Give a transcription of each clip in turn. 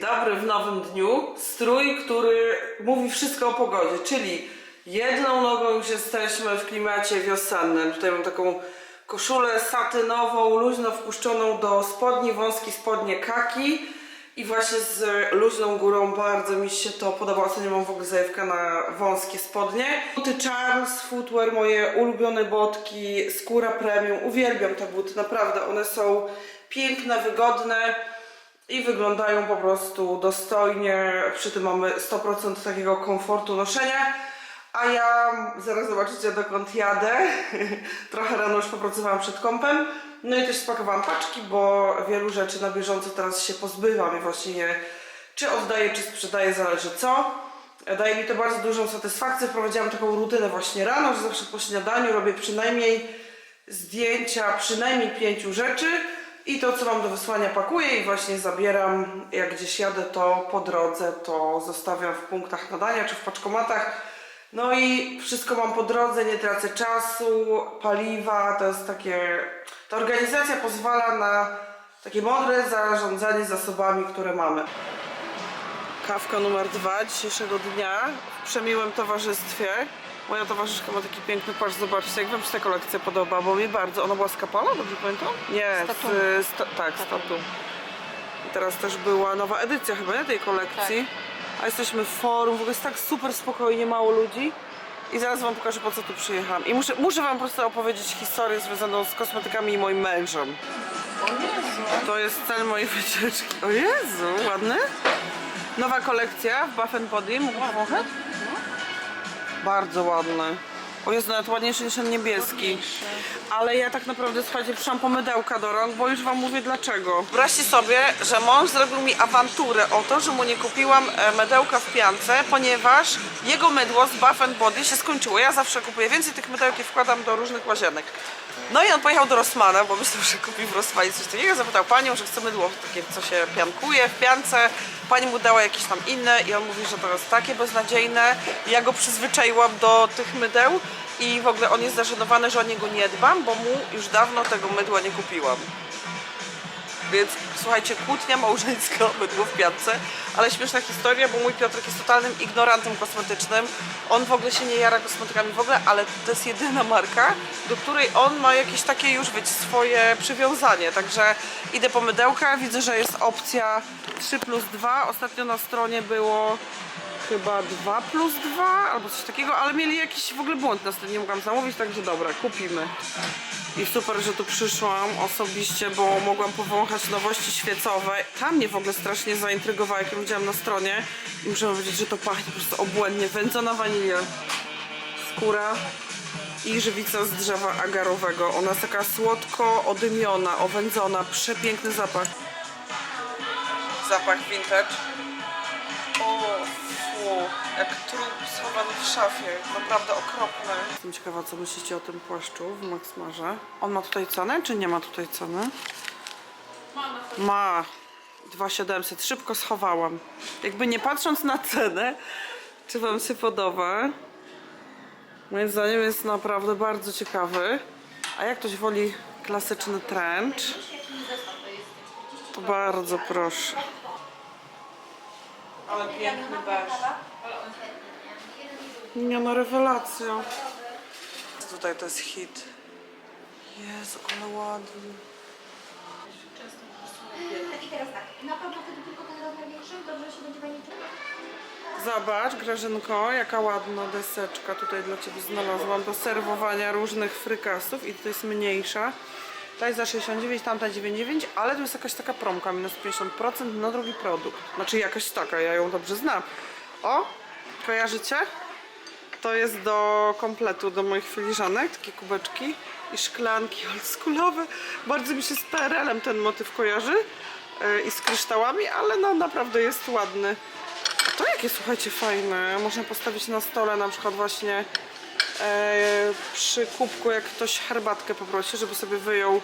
Dobry w nowym dniu. Strój, który mówi wszystko o pogodzie, czyli jedną nogą już jesteśmy w klimacie wiosennym. Tutaj mam taką koszulę satynową, luźno wpuszczoną do spodni, wąskie spodnie kaki i właśnie z luźną górą bardzo mi się to podoba. Ostatnio mam w ogóle zajawkę na wąskie spodnie. Buty Charles Footwear, moje ulubione botki, skóra premium. Uwielbiam te buty, naprawdę. One są piękne, wygodne i wyglądają po prostu dostojnie. Przy tym mamy 100% takiego komfortu noszenia. A ja zaraz zobaczycie dokąd jadę. Trochę rano już popracowałam przed kąpem. No i też spakowałam paczki, bo wielu rzeczy na bieżąco teraz się pozbywam i właśnie je czy oddaję, czy sprzedaję, zależy co. Daje mi to bardzo dużą satysfakcję. Wprowadziłam taką rutynę właśnie rano, że zawsze po śniadaniu robię przynajmniej zdjęcia przynajmniej pięciu rzeczy i to, co mam do wysłania, pakuję i właśnie zabieram. Jak gdzieś jadę, to po drodze to zostawiam w punktach nadania czy w paczkomatach. No i wszystko mam po drodze, nie tracę czasu, paliwa, to jest takie... Ta organizacja pozwala na takie mądre zarządzanie zasobami, które mamy. Kawka numer dwa dzisiejszego dnia w przemiłym towarzystwie. Moja towarzyszka ma taki piękny pasz, zobaczcie, jak wam się ta kolekcja podoba, bo mi bardzo. Ona była z Kapala, dobrze pamiętam? Nie, Z z, tak, z Tatum. I teraz też była nowa edycja chyba, nie, tej kolekcji. A jesteśmy w forum, w ogóle jest tak super spokojnie, mało ludzi. I zaraz wam pokażę, po co tu przyjechałam. I muszę, muszę wam po prostu opowiedzieć historię związaną z kosmetykami i moim mężem. To jest cel mojej wycieczki. O Jezu, ładny. Nowa kolekcja w Buff Body. Mogę powąchać? Bardzo ładny. O jest nawet ładniejszy niż ten niebieski. Ale ja tak naprawdę słuchajcie, przyszłam po mydełka do rąk, bo już wam mówię dlaczego. Wyobraźcie sobie, że mąż zrobił mi awanturę o to, że mu nie kupiłam e, mydełka w piance, ponieważ jego mydło z Buff Body się skończyło. Ja zawsze kupuję więcej tych mydełek i wkładam do różnych łazienek. No i on pojechał do Rossmana, bo myślał, że kupi w Rossmanie coś takiego. Zapytał panią, że chce mydło takie, co się piankuje w piance. Pani mu dała jakieś tam inne i on mówi, że to jest takie beznadziejne. Ja go przyzwyczaiłam do tych mydeł i w ogóle on jest zażenowany, że o niego nie dbam, bo mu już dawno tego mydła nie kupiłam. Więc słuchajcie, kłótnia małżeńska o mydło w piance, ale śmieszna historia, bo mój Piotrek jest totalnym ignorantem kosmetycznym. On w ogóle się nie jara kosmetykami w ogóle, ale to jest jedyna marka, do której on ma jakieś takie już, wiecie, swoje przywiązanie. Także idę po mydełka, widzę, że jest opcja 3 plus 2. Ostatnio na stronie było chyba 2 plus 2 albo coś takiego, ale mieli jakiś w ogóle błąd na stronie, nie mogłam zamówić, także dobra, kupimy. I super, że tu przyszłam osobiście, bo mogłam powąchać nowości świecowe. Tam mnie w ogóle strasznie zaintrygowało, jak ją widziałam na stronie. I muszę powiedzieć, że to pachnie po prostu obłędnie. Wędzona wanilia, skóra i żywica z drzewa agarowego. Ona jest taka słodko odymiona, owędzona, przepiękny zapach. Zapach vintage. Jak trup schowany w szafie. Naprawdę okropny. Jestem ciekawa, co myślicie o tym płaszczu w Maxmarze. On ma tutaj cenę, czy nie ma tutaj ceny? Ma. 2700. Szybko schowałam. Jakby nie patrząc na cenę, czy wam się podoba. Moim zdaniem jest naprawdę bardzo ciekawy. A jak ktoś woli klasyczny trench, to bardzo proszę. Ale piękny beż. Nie no, rewelacja. Tutaj to jest hit. Jezu, ale ładny. I teraz tak, na pewno wtedy tylko ten dobrze się będzie? Zobacz, Grażynko, jaka ładna deseczka tutaj dla Ciebie znalazłam do serwowania różnych frykasów i to jest mniejsza. Ta jest za 69, tamta 99, ale tu jest jakaś taka promka, minus 50% na drugi produkt. Znaczy jakaś taka, ja ją dobrze znam. O, kojarzycie? To jest do kompletu, do moich filiżanek, takie kubeczki i szklanki oldschoolowe. Bardzo mi się z PRL-em ten motyw kojarzy yy, i z kryształami, ale no naprawdę jest ładny. A to jakie, słuchajcie, fajne. Można postawić na stole na przykład właśnie e, przy kubku, jak ktoś herbatkę poprosi, żeby sobie wyjął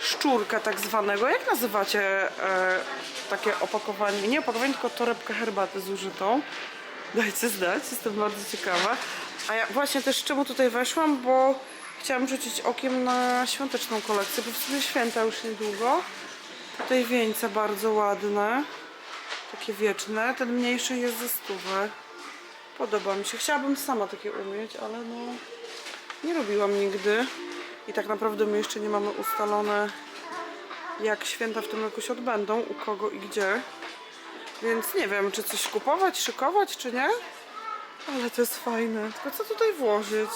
szczurka tak zwanego. Jak nazywacie e, takie opakowanie? Nie opakowanie, tylko torebkę herbaty zużytą. Dajcie znać, jestem bardzo ciekawa. A ja właśnie też czemu tutaj weszłam, bo chciałam rzucić okiem na świąteczną kolekcję, bo w sumie święta już niedługo. Tutaj wieńce bardzo ładne. Takie wieczne. Ten mniejszy jest ze stówę. Podoba mi się. Chciałabym sama takie umieć, ale no nie robiłam nigdy. I tak naprawdę my jeszcze nie mamy ustalone jak święta w tym roku się odbędą, u kogo i gdzie. Więc nie wiem, czy coś kupować, szykować, czy nie. Ale to jest fajne. Tylko co tutaj włożyć?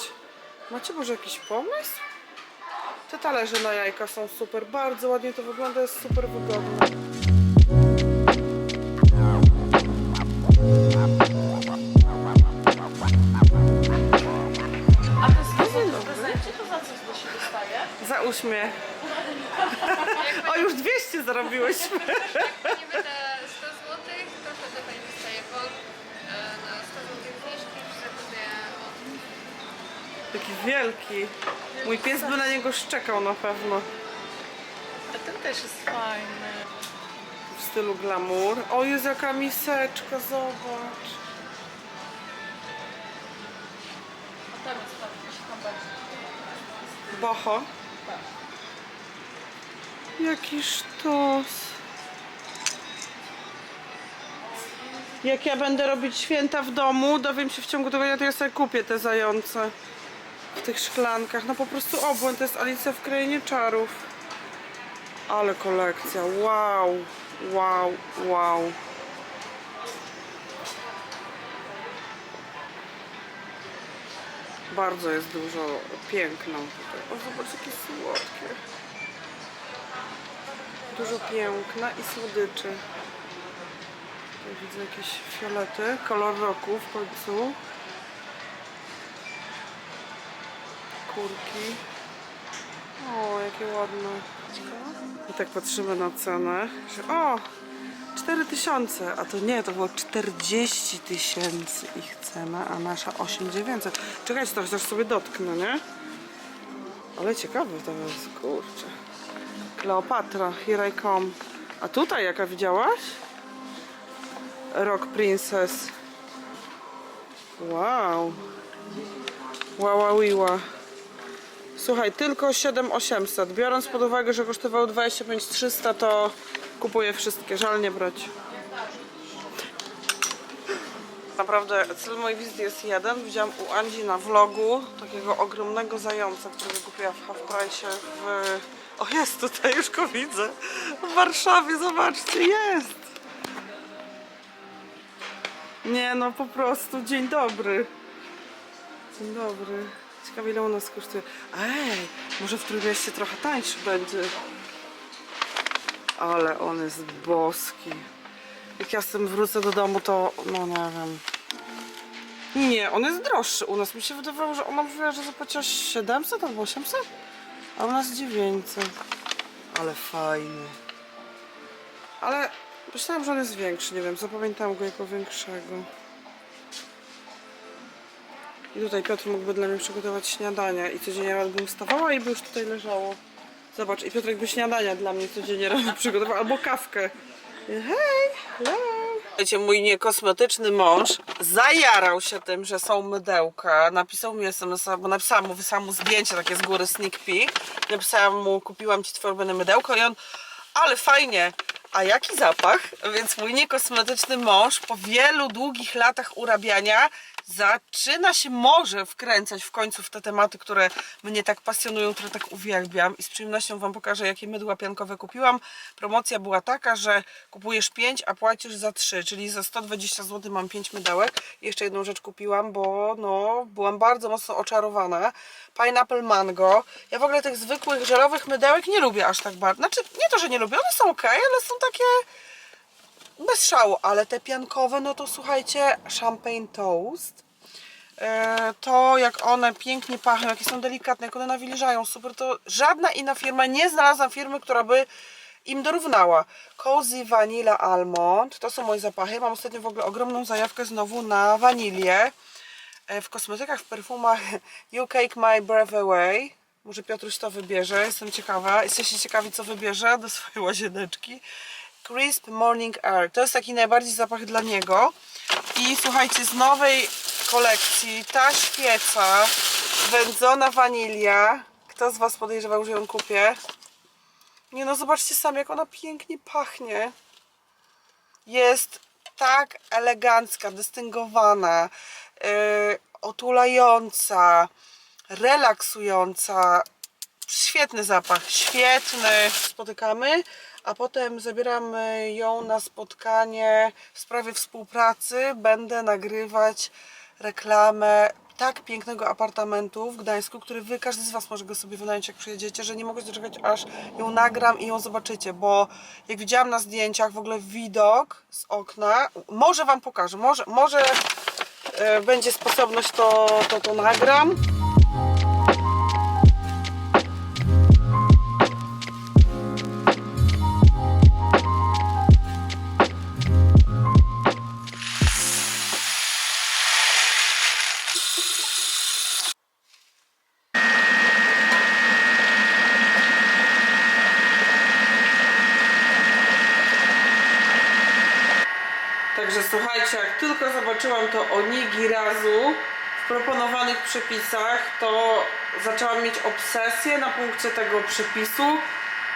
Macie może jakiś pomysł? Te talerze na jajka są super, bardzo ładnie to wygląda, jest super wygodne. Uśmiech. O, już 200 zarobiłyśmy. Niby te 100 zł, to wtedy pani dostaje bon e, na 100 zł zniżki przy zakupie od Taki wielki. Mój pies by na niego szczekał na pewno. A ten też jest fajny. W stylu glamour. O, jest jaka miseczka, zobacz. A tam jest bardziej. Boho. Jaki sztos. Jak ja będę robić święta w domu, dowiem się w ciągu tygodnia, to ja sobie kupię te zające. W tych szklankach. No po prostu obłęd. To jest Alicja w Krainie Czarów. Ale kolekcja. Wow. Wow. Wow. Bardzo jest dużo piękna tutaj. O, zobacz jakie słodkie. Dużo piękna i słodyczy. Tutaj widzę jakieś fiolety. Kolor roku w końcu. Kurki. O, jakie ładne. I tak patrzymy na cenę. O! 4000, a to nie, to było 40 tysięcy ich cena, a nasza 8900. Czekajcie, to chociaż sobie dotknę, nie? Ale ciekawe to jest, kurczę. Kleopatra, here I come. A tutaj jaka widziałaś? Rock Princess. Wow. Łaławiła. Słuchaj, tylko 7800. Biorąc pod uwagę, że kosztowały 25300, to kupuję wszystkie. Żal nie brać. Naprawdę cel mojej wizyty jest jeden. Widziałam u Andzi na vlogu takiego ogromnego zająca, którego kupiła w Half Price w... O jest tutaj, już go widzę. W Warszawie, zobaczcie, jest. Nie no, po prostu, dzień dobry. Dzień dobry. Ciekawe ile u nas kosztuje. Ej, może w Trójmieście trochę tańszy będzie. Ale on jest boski. Jak ja z tym wrócę do domu, to no nie wiem. Nie, on jest droższy u nas. Mi się wydawało, że ona mówiła, że zapłaciła 700 albo 800, a u nas 900. Ale fajny. Ale myślałam, że on jest większy, nie wiem, zapamiętałam go jako większego. I tutaj Piotr mógłby dla mnie przygotować śniadanie i codziennie rano bym wstawała i by już tutaj leżało. Zobacz, i Piotrek by śniadania dla mnie codziennie rano przygotował, albo kawkę. I Hej. Słuchajcie, mój niekosmetyczny mąż zajarał się tym, że są mydełka. Napisał mi SMS-a, bo napisałam mu, wysłałam mu zdjęcie takie z góry sneak peek. Napisałam mu, kupiłam ci ulubione mydełko i on, ale fajnie, a jaki zapach? Więc mój niekosmetyczny mąż po wielu długich latach urabiania zaczyna się może wkręcać w końcu w te tematy, które mnie tak pasjonują, które tak uwielbiam i z przyjemnością Wam pokażę, jakie mydła piankowe kupiłam. Promocja była taka, że kupujesz 5, a płacisz za 3, czyli za 120 zł mam 5 mydełek. Jeszcze jedną rzecz kupiłam, bo no, byłam bardzo mocno oczarowana. Pineapple Mango. Ja w ogóle tych zwykłych żelowych mydełek nie lubię aż tak bardzo. Znaczy, nie to, że nie lubię, one są ok, ale są takie bez szału, ale te piankowe, no to słuchajcie, champagne toast. E, to jak one pięknie pachną, jakie są delikatne, jak one nawilżają, super, to żadna inna firma, nie znalazłam firmy, która by im dorównała. Cozy Vanilla Almond, to są moje zapachy. Mam ostatnio w ogóle ogromną zajawkę znowu na wanilię. E, W kosmetykach, w perfumach You Cake My Breath Away. Może Piotruś to wybierze, jestem ciekawa. Jesteście ciekawi, co wybierze do swojej łazieneczki. Crisp Morning Air. To jest taki najbardziej zapach dla niego. I słuchajcie, z nowej kolekcji ta świeca, wędzona wanilia. Kto z Was podejrzewał, że ją kupię? Nie no, zobaczcie sami, jak ona pięknie pachnie. Jest tak elegancka, dystyngowana, yy, otulająca, relaksująca. Świetny zapach, świetny. Spotykamy, a potem zabieramy ją na spotkanie w sprawie współpracy. Będę nagrywać reklamę tak pięknego apartamentu w Gdańsku, który wy, każdy z was może go sobie wynająć jak przyjedziecie, że nie mogę się doczekać aż ją nagram i ją zobaczycie, bo jak widziałam na zdjęciach w ogóle widok z okna, może wam pokażę, może, może e, będzie sposobność to, to, to nagram. Słuchajcie, jak tylko zobaczyłam to onigi razu w proponowanych przepisach, to zaczęłam mieć obsesję na punkcie tego przepisu.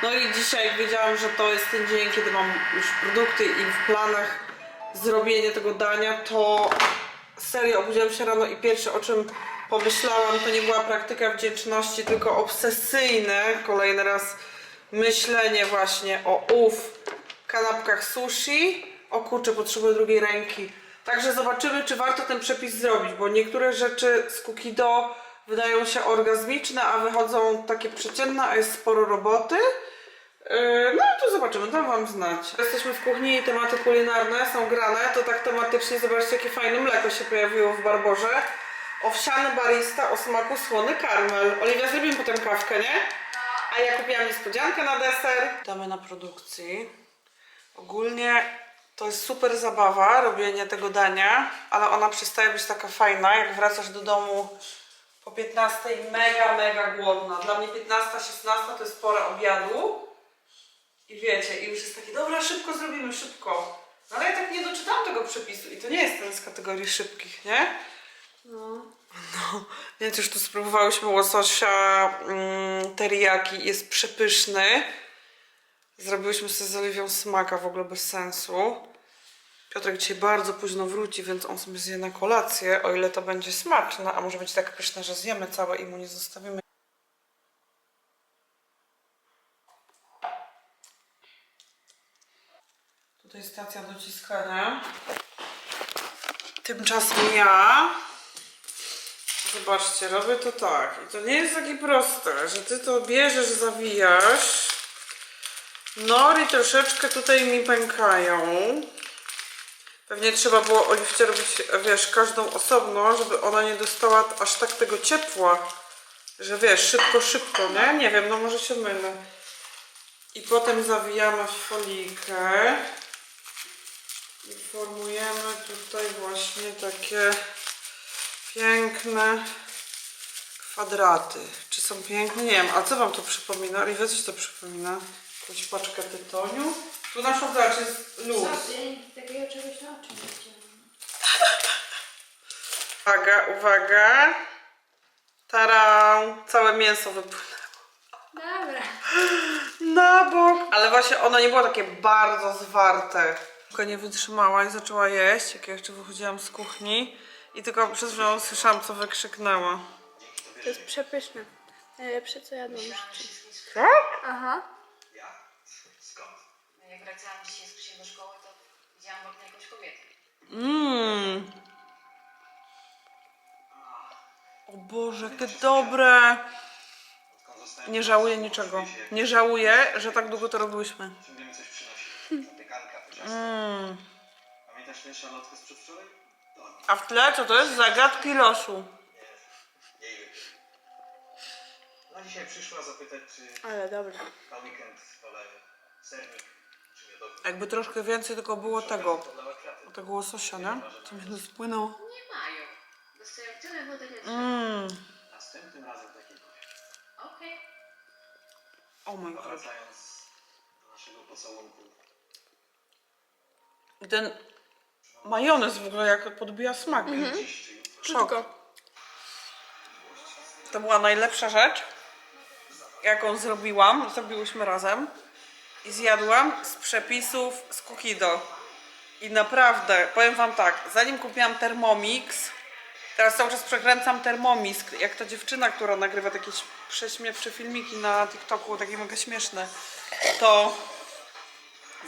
No i dzisiaj jak wiedziałam, że to jest ten dzień, kiedy mam już produkty i w planach zrobienie tego dania, to serio obudziłam się rano i pierwsze o czym pomyślałam, to nie była praktyka wdzięczności, tylko obsesyjne, kolejny raz myślenie właśnie o ów kanapkach sushi. O kurczę, potrzebuję drugiej ręki. Także zobaczymy, czy warto ten przepis zrobić, bo niektóre rzeczy z Kukido wydają się orgazmiczne, a wychodzą takie przeciętne, a jest sporo roboty. Yy, No to zobaczymy, dam wam znać. Jesteśmy w kuchni i tematy kulinarne są grane, to tak tematycznie zobaczcie jakie fajne mleko się pojawiło w Barborze. Owsiany barista o smaku słony karmel. Oliwia, zrobimy potem kawkę, nie? A ja kupiłam niespodziankę na deser. Witamy na produkcji. Ogólnie to jest super zabawa, robienie tego dania, ale ona przestaje być taka fajna, jak wracasz do domu po 15 mega, mega głodna. Dla mnie 15, 16 to jest pora obiadu. I wiecie, i już jest takie, dobra, szybko zrobimy, szybko. No ale ja tak nie doczytałam tego przepisu i to nie jest ten z kategorii szybkich, nie? No, więc już tu spróbowałyśmy łososia mm, teriyaki, jest przepyszny. Zrobiłyśmy sobie z Oliwią smaka w ogóle bez sensu. Piotrek dzisiaj bardzo późno wróci, więc on sobie zje na kolację, o ile to będzie smaczne, a może być tak pyszne, że zjemy całe i mu nie zostawimy. Tutaj stacja dociskania. Tymczasem ja Zobaczcie, robię to tak. I to nie jest takie proste, że ty to bierzesz, zawijasz. Nory troszeczkę tutaj mi pękają. Pewnie trzeba było oliwcie robić, wiesz, każdą osobno, żeby ona nie dostała aż tak tego ciepła, że wiesz, szybko, szybko, nie? Nie wiem, no może się mylę. I potem zawijamy w folijkę i formujemy tutaj właśnie takie piękne kwadraty. Czy są piękne? Nie wiem, a co wam to przypomina? Oliwia, coś to przypomina? Jakąś paczkę tytoniu? Tu na przykład jest luz. Takiego czegoś na oczy nie widziałam. Uwaga, uwaga. Tara, całe mięso wypłynęło. Dobra. Na bok. Ale właśnie ono nie było takie bardzo zwarte. Tylko nie wytrzymała i zaczęła jeść, jak ja jeszcze wychodziłam z kuchni. I tylko przez chwilę słyszałam, co wykrzyknęła. To jest przepyszne. Najlepsze co jadłam w życiu. Tak? Aha. Jak wracałam dzisiaj z Krzysiem do szkoły, to widziałam w oknie jakąś kobietę. Mmm. O Boże, jakie dobre. Nie żałuję niczego. Nie żałuję, że tak długo to robiłyśmy. Ciągle mi coś przynosi. Zapiekanka, to ciasto. Mm. Pamiętasz tę szalotkę z przedwczoraj? To ona. A w tle co to jest? Zagadki losu. Jej. No dzisiaj przyszła zapytać, czy Ale dobra. na weekend wolę sernik. Jakby troszkę więcej tylko było tego. Tego łososia, nie? Co mi tu spłynął. Nie mają. Dostają tyle wody, ile trzeba. Mmm. Następnym razem takie powiem. Okej. O mój Boże. wracając do naszego pocałunku. I ten majonez w ogóle jak podbija smak. Dziś jutro. Szok. To była najlepsza rzecz, jaką zrobiłam. Zrobiłyśmy razem. I zjadłam z przepisów z Kukido. I naprawdę, powiem wam tak, zanim kupiłam Thermomix, teraz cały czas przekręcam Thermomix, jak ta dziewczyna, która nagrywa takie prześmiewcze filmiki na TikToku, takie mega śmieszne, to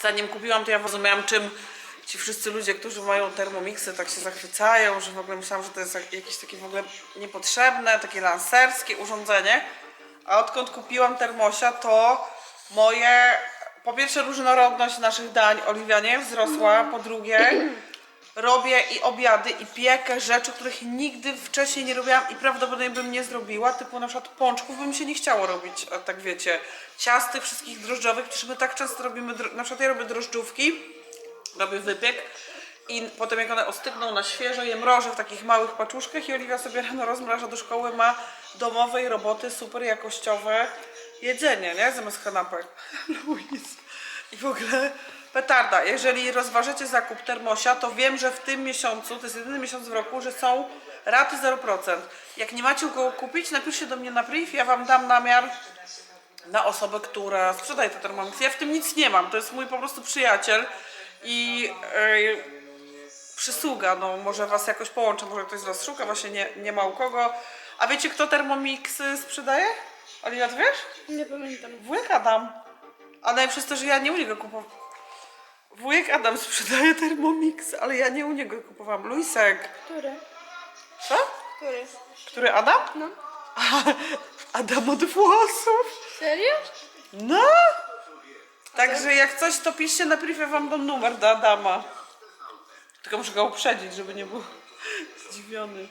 zanim kupiłam, to ja rozumiałam, czym ci wszyscy ludzie, którzy mają termomixy, tak się zachwycają, że w ogóle myślałam, że to jest jak- jakieś takie w ogóle niepotrzebne, takie lanserskie urządzenie. A odkąd kupiłam termosia, to moje, po pierwsze różnorodność naszych dań Oliwianie wzrosła, po drugie robię i obiady i piekę rzeczy, których nigdy wcześniej nie robiłam i prawdopodobnie bym nie zrobiła, typu na przykład pączków by mi się nie chciało robić, a tak wiecie, ciastek wszystkich drożdżowych, przecież my tak często robimy, na przykład ja robię drożdżówki, robię wypiek i potem jak one ostygną na świeżo, je mrożę w takich małych paczuszkach i Oliwia sobie rano rozmraża do szkoły, ma domowej roboty, super jakościowe jedzenie, nie? Zamiast kanapek. Luis. I w ogóle petarda. Jeżeli rozważycie zakup termosia, to wiem, że w tym miesiącu, to jest jedyny miesiąc w roku, że są raty 0%. Jak nie macie go kupić, napiszcie do mnie na priv, ja wam dam namiar na osobę, która sprzedaje te termomix. Ja w tym nic nie mam, to jest mój po prostu przyjaciel i yy, przysługa, no może was jakoś połączę, może ktoś z was szuka, właśnie nie, nie ma u kogo. A wiecie kto termomixy sprzedaje? Oliwia, ty wiesz? Nie pamiętam. Wujek Adam. A najpierw to, że ja nie u niego kupowałam. Wujek Adam sprzedaje Thermomix, ale ja nie u niego kupowałam. Luisek. Który? Co? Który? Który Adam? No. Adam od włosów. Serio? No. Także jak coś, to piszcie na privie, wam dam numer do Adama. Tylko muszę go uprzedzić, żeby nie był zdziwiony.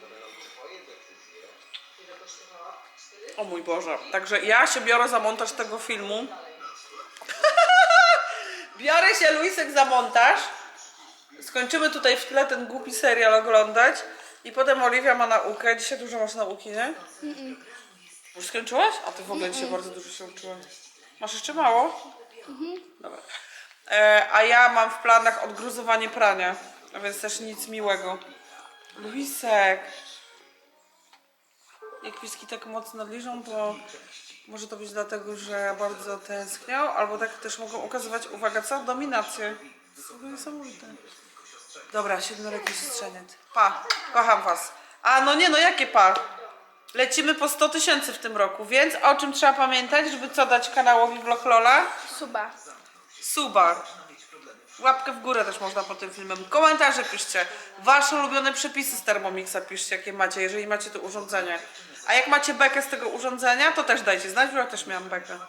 O mój Boże. Także ja się biorę za montaż tego filmu. biorę się, Luisek, za montaż. Skończymy tutaj w tle ten głupi serial oglądać. I potem Oliwia ma naukę. Dzisiaj dużo masz nauki, nie? Już skończyłaś? A ty w ogóle dzisiaj bardzo dużo się uczyłaś. Masz jeszcze mało? Dobra. E, a ja mam w planach odgruzowanie prania, a więc też nic miłego. Luisek. Jak piski tak mocno liżą, to może to być dlatego, że bardzo tęsknią, albo tak też mogą ukazywać, uwaga, co? Dominację. To jest niesamowite. Dobra, siedmioletni siostrzeniec. Pa, kocham was. A no nie, no jakie pa? Lecimy po 100 tysięcy w tym roku, więc o czym trzeba pamiętać, żeby co dać kanałowi Vlog Lola? Suba. Suba. Łapkę w górę też można pod tym filmem. Komentarze piszcie. Wasze ulubione przepisy z Thermomixa piszcie, jakie macie, jeżeli macie to urządzenie. A jak macie bekę z tego urządzenia, to też dajcie znać, bo ja też miałam bekę.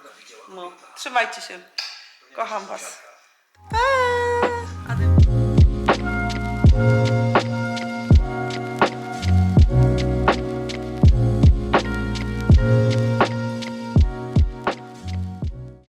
No, trzymajcie się. Kocham was. Pa!